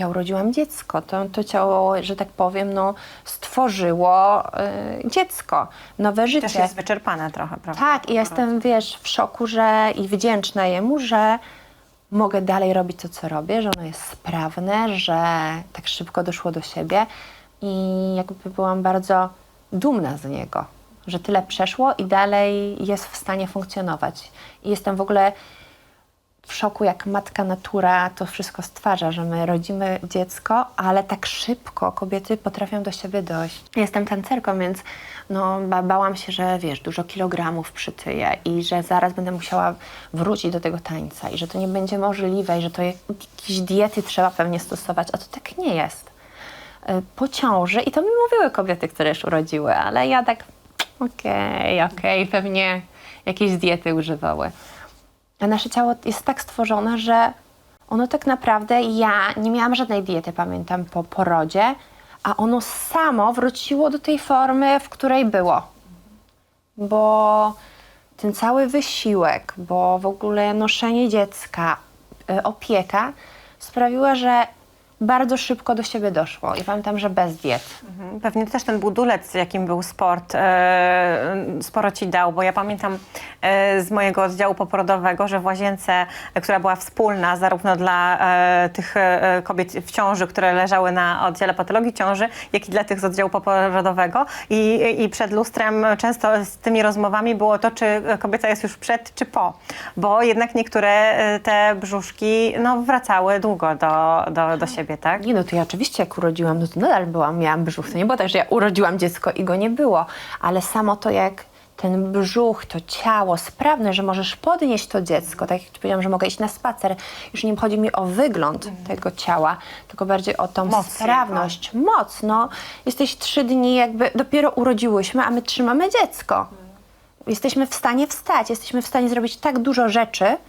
ja urodziłam dziecko. To, to ciało, że tak powiem, no, stworzyło y, dziecko, nowe życie. Też jest wyczerpana trochę, prawda? Tak, i jestem, wiesz, w szoku, że i wdzięczna jemu, że mogę dalej robić to, co robię, że ono jest sprawne, że tak szybko doszło do siebie i jakby byłam bardzo dumna z niego, że tyle przeszło i dalej jest w stanie funkcjonować. I jestem w ogóle w szoku, jak matka natura to wszystko stwarza, że my rodzimy dziecko, ale tak szybko kobiety potrafią do siebie dojść. Jestem tancerką, więc no, ba- bałam się, że wiesz, dużo kilogramów przytyję i że zaraz będę musiała wrócić do tego tańca i że to nie będzie możliwe i że to jak- jakieś diety trzeba pewnie stosować, a to tak nie jest. Y, Po ciąży, i to mi mówiły kobiety, które już urodziły, ale ja tak okej, okej, pewnie jakieś diety używały. A nasze ciało jest tak stworzone, że ono tak naprawdę, ja nie miałam żadnej diety, pamiętam, po porodzie, a ono samo wróciło do tej formy, w której było. Bo ten cały wysiłek, bo w ogóle noszenie dziecka, y, opieka sprawiła, że bardzo szybko do siebie doszło. I pamiętam, że bez diet. Mhm. Pewnie też ten budulec, jakim był sport, e, sporo ci dał, bo ja pamiętam e, z mojego oddziału poporodowego, że w łazience, która była wspólna zarówno dla e, tych kobiet w ciąży, które leżały na oddziale patologii ciąży, jak i dla tych z oddziału poporodowego i, i przed lustrem często z tymi rozmowami było to, czy kobieta jest już przed, czy po, bo jednak niektóre te brzuszki no, wracały długo do, do, do siebie, tak? Nie no, to ja oczywiście jak urodziłam, no to nadal byłam, miałam brzuch. To nie było tak, że ja urodziłam dziecko i go nie było, ale samo to jak ten brzuch, to ciało sprawne, że możesz podnieść to dziecko, tak jak ci powiedziałam, że mogę iść na spacer. Już nie chodzi mi o wygląd tego ciała, tylko bardziej o tą Moc sprawność, moc. No, jesteś trzy dni jakby, dopiero urodziłyśmy, a my trzymamy dziecko. Jesteśmy w stanie wstać, jesteśmy w stanie zrobić tak dużo rzeczy,